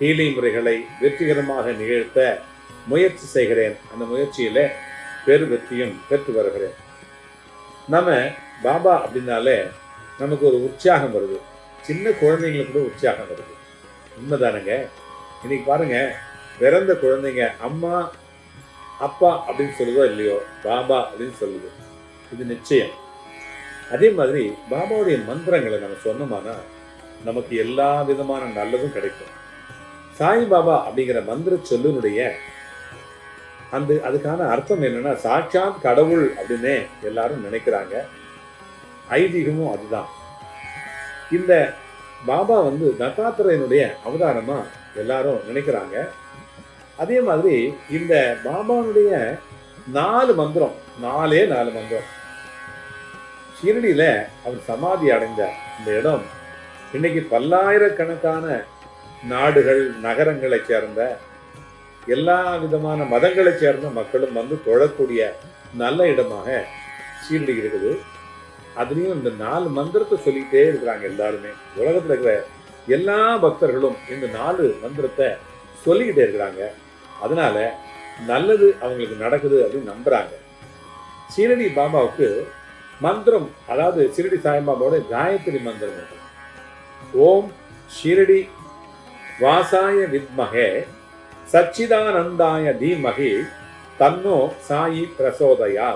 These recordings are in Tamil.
ஹீலை முறைகளை வெற்றிகரமாக நிகழ்த்த முயற்சி செய்கிறேன். அந்த முயற்சியில் பெரு வெற்றியும் பெற்று வருகிறேன். நம்ம பாபா அப்படின்னாலே நமக்கு ஒரு உற்சாகம் வருது. சின்ன குழந்தைங்களுக்கு கூட உற்சாகம் வருது. உண்மைதானுங்க? இன்னைக்கு பாருங்க பிறந்த குழந்தைங்க அம்மா அப்பா அப்படின்னு சொல்லுதோ இல்லையோ பாபா அப்படின்னு சொல்லுது. இது நிச்சயம். அதே மாதிரி பாபாவுடைய மந்திரங்களை நம்ம சொன்னோம்னா நமக்கு எல்லா விதமான நல்லதும் கிடைக்கும். சாய்பாபா அப்படிங்கிற மந்திர சொல்லினுடைய அந்த அதுக்கான அர்த்தம் என்னன்னா சாட்சாத் கடவுள் அப்படின்னு எல்லாரும் நினைக்கிறாங்க. ஐதீகமும் அதுதான். இந்த பாபா வந்து தத்தாத்திரையனுடைய அவதாரமா எல்லாரும் நினைக்கிறாங்க. அதே மாதிரி இந்த பாபாவுடைய நாலு மந்திரம் நாலே நாலு மந்திரம். ஷிரடியில அவர் சமாதி அடைந்த இந்த இடம் இன்னைக்கு பல்லாயிரக்கணக்கான நாடுகள் நகரங்களைச் சேர்ந்த எல்லா விதமான மதங்களைச் சேர்ந்த மக்களும் வந்து தொழக்கூடிய நல்ல இடமாக ஷீரடி இருக்குது அதுலேயும் இந்த நாலு மந்திரத்தை சொல்லிக்கிட்டே இருக்கிறாங்க எல்லாருமே. உலகத்தில் இருக்கிற எல்லா பக்தர்களும் இந்த நாலு மந்திரத்தை சொல்லிக்கிட்டே இருக்கிறாங்க. அதனால் நல்லது அவங்களுக்கு நடக்குது அப்படின்னு நம்புகிறாங்க ஷீரடி பாபாவுக்கு மந்திரம் அதாவது ஷீரடி சாய்பாபாவோட காயத்ரி மந்திரம் ஓம் ஷீரடி வாசாய வித்மகே சச்சிதானந்தாய தீமகி தன்னோ சாயி பிரசோதயா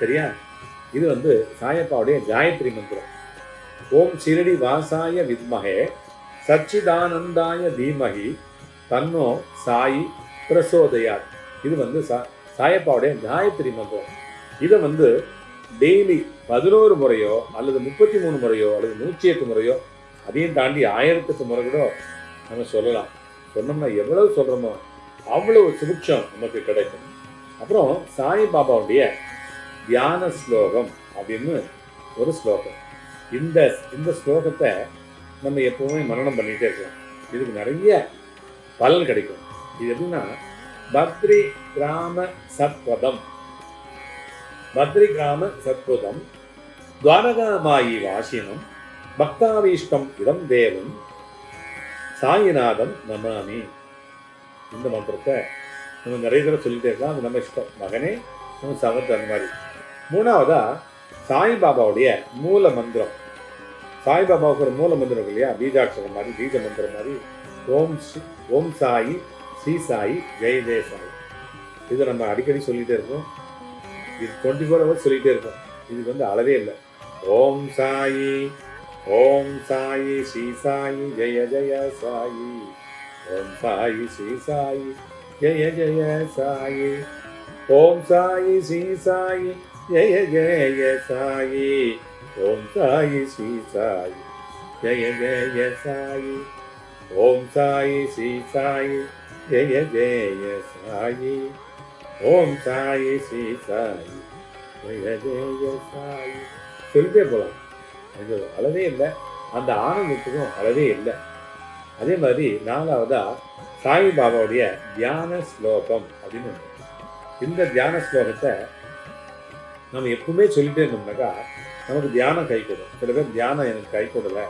சரியா? இது வந்து சாயப்பாவுடைய காயத்ரி மந்திரம். ஓம் ஷிரடி வாசாய வித்மகே சச்சிதானந்தாய தீமகி தன்னோ சாயி பிரசோதயார் இது வந்து சா சாயப்பாவுடைய காயத்ரி மந்திரம். இதை வந்து டெய்லி பதினோரு முறையோ அல்லது முப்பத்தி மூணு முறையோ அல்லது நூற்றி எட்டு முறையோ அதையும் தாண்டி ஆயிரத்துக்கு முறை கூட நம்ம சொல்லலாம். சொன்னோம்னா எவ்வளவு சொல்கிறோமோ அவ்வளவு சுபிக்ஷம் நமக்கு கிடைக்கும். அப்புறம் சாய் பாபாவுடைய தியான ஸ்லோகம் அப்படின்னு ஒரு ஸ்லோகம். இந்த இந்த ஸ்லோகத்தை நம்ம எப்பவுமே மரணம் பண்ணிகிட்டே இருக்கலாம். இதுக்கு நிறைய பலன் கிடைக்கும். இது எப்படின்னா பத்ரி கிராம சத்வதம் பத்ரி கிராம சத்வதம் துவாரகாமாயி வாசினம். பக்தாவீஷ்டம் இடம் தேவம் சாயிநாதம் நமாமி. இந்த மந்திரத்தை நம்ம நிறைய தடவை சொல்லிட்டே இருக்கலாம். அது நம்ம இஷ்டம். மகனே நம்ம சமத்து அந்த மாதிரி. மூணாவதா சாய்பாபாவுடைய மூல மந்திரம். சாய்பாபாவுக்கு ஒரு மூல மந்திரம் இருக்கு இல்லையா? பீஜாட்சரம் மாதிரி பீஜ மந்திரம் மாதிரி. ஓம் ஓம் சாயி ஸ்ரீ சாயி ஜெய ஜெய சாயி. இது நம்ம அடிக்கடி சொல்லிகிட்டே இருக்கோம். இது டுவெண்ட்டி ஃபோர் ஹவர்ஸ் சொல்லிகிட்டே இருக்கோம். இதுக்கு வந்து அளவே இல்லை. ஓம் சாயி ஓம் சாயி ஸ்ரீ சாயி ஜெய ஜெய சாயி. ஓம் சாயி ஸ்ரீ சாயி ஜெய ஜெய சாயி. ஓம் சாயி ஸ்ரீ சாயி ஜெய ஜெய சாயி. ஓம் சாயி ஸ்ரீ சாயி ஜெய ஜெய சாயி. ஓம் சாயி ஸ்ரீ சாயி ஜெய ஜெய சாயி. ஓம் சாயி ஸ்ரீ சாயி ஜெய ஜெய சாயி. சொல்லிட்டே போகலாம் அது அளவே இல்லை. அந்த ஆனந்தத்துக்கும் அளவே இல்லை. அதே மாதிரி நாலாவதா சாய்பாபாவுடைய தியான ஸ்லோகம் அப்படின்னு இந்த தியான ஸ்லோகத்தை நம்ம எப்பவுமே சொல்லிட்டே இருந்தோம்னாக்கா நமக்கு தியானம் கை கொடுக்கும் சில பேர் தியானம் எனக்கு கை கொடுல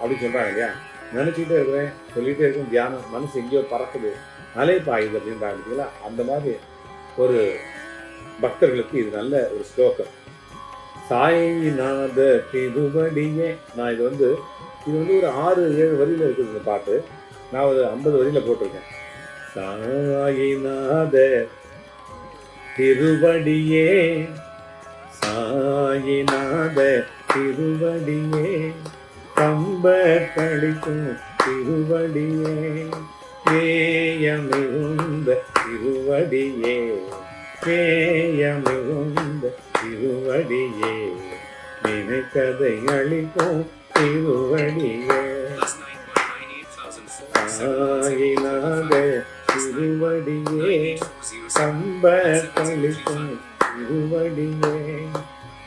அப்படின்னு சொல்கிறாங்க இல்லையா? நினச்சிக்கிட்டே இருக்கிறேன் சொல்லிகிட்டே இருக்கும் தியானம். மனசு எங்கேயோ பறக்குது. அலை பாயுது அப்படின்றாங்க இல்லைங்களா? அந்த மாதிரி ஒரு பக்தர்களுக்கு இது நல்ல ஒரு ஸ்லோகம். சாய்நாத திருவடியே நான் இது வந்து இது வந்து ஒரு ஆறு ஏழு வரியில் இருக்குது இந்த பாட்டு. நான் ஒரு ஐம்பது வரியில் போட்டிருக்கேன். சாயிநாத திருவடியே சாயிநாத திருவடியே கம்ப கழிக்கும் திருவடியே ஏயமிருந்த திருவடியே. பேயமிகுந்த திருவடியே நினைக்கதை அளிப்போம் திருவடியே plus 9,984,747. சாயிநாத திருவடியே கம்ப கழிக்கும் திருவடியே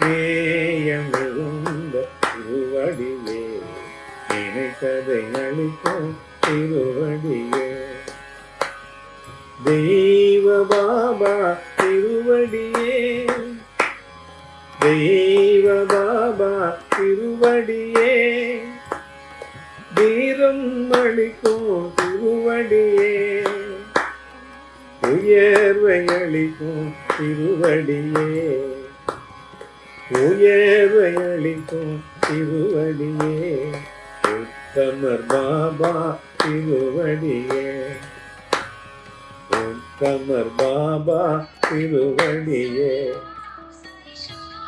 பேயமிகுந்த மிகுந்த திருவடியே நினைத்ததை அளிப்போம் திருவடியே தெய்வ பாபா திருவடியே. தெய்வ பாபா திருவடியே. வீரம் அளிக்கும் திருவடியே. உயர்வை அளிக்கும் திருவடியே. உயர்வை அளிக்கும் திருவடியே. உத்தமர் பாபா திருவடியே. கமர் பாபா திருவடியே.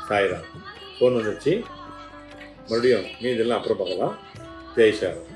சாய்ராம் ஃபோன் வந்துச்சு. மறுபடியும் மீதெல்லாம் அப்புறம் பார்க்கலாம். ஜெய் சாரம்